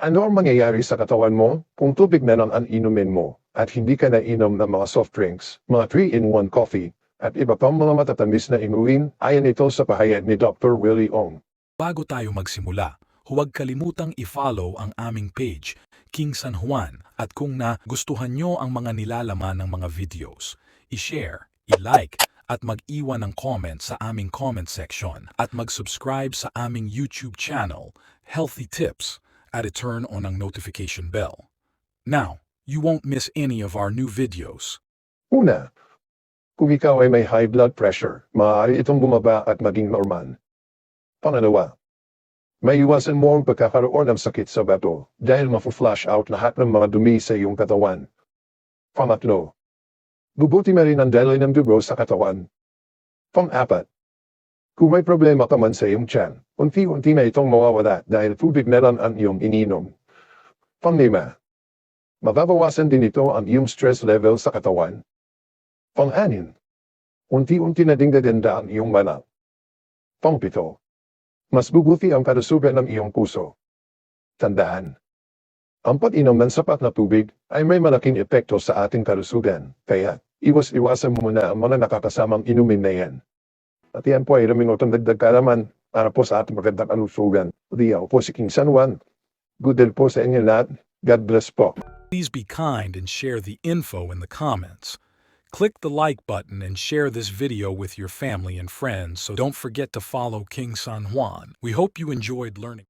Ano ang mangyayari sa katawan mo kung tubig na lang ang inumin mo at hindi ka nainom ng mga soft drinks, mga 3-in-1 coffee, at iba pang mga matatamis na inuin ayon ito sa pahayag ni Dr. Willie Ong. Bago tayo magsimula, huwag kalimutang i-follow ang aming page, King San Juan, at kung na gustuhan nyo ang mga nilalaman ng mga videos, i-share, i-like, at mag-iwan ng comment sa aming comment section at mag-subscribe sa aming YouTube channel, Healthy Tips, at i-turn on ang notification bell. Now, you won't miss any of our new videos. Una, kung ikaw ay may high blood pressure, maaari itong bumaba at maging normal. Pangalawa, may iwasan mo ang pagkakaroon ng sakit sa bato dahil mafu-flush out lahat ng mga dumi sa iyong katawan. Pangatlo, bubuti na rin ang daloy ng dugo sa katawan. Pang-apat, kung may problema ka man sa iyong tiyan, unti-unti na itong mawawala dahil tubig na lang ang iyong ininom. Pang-lima, mababawasan din ito ang iyong stress level sa katawan. Pang-anin, unti-unti na ding gaganda ang iyong mana. Pang-pito, mas bubuti ang kalusugan ng iyong puso. Tandaan, ang pag-inom ng sapat na tubig ay may malaking epekto sa ating kalusugan, kaya iwas-iwasan mo muna ang mga nakakasamang inumin na yan. At yan po ay lumingot ang dagdag kaalaman para po sa ating magandang kalusugan. Riyaw po si King San Juan. Good po sa inyo lahat. God bless po. Please be kind and share the info in the comments. Click the like button and share this video with your family and friends, so don't forget to follow King San Juan. We hope you enjoyed learning.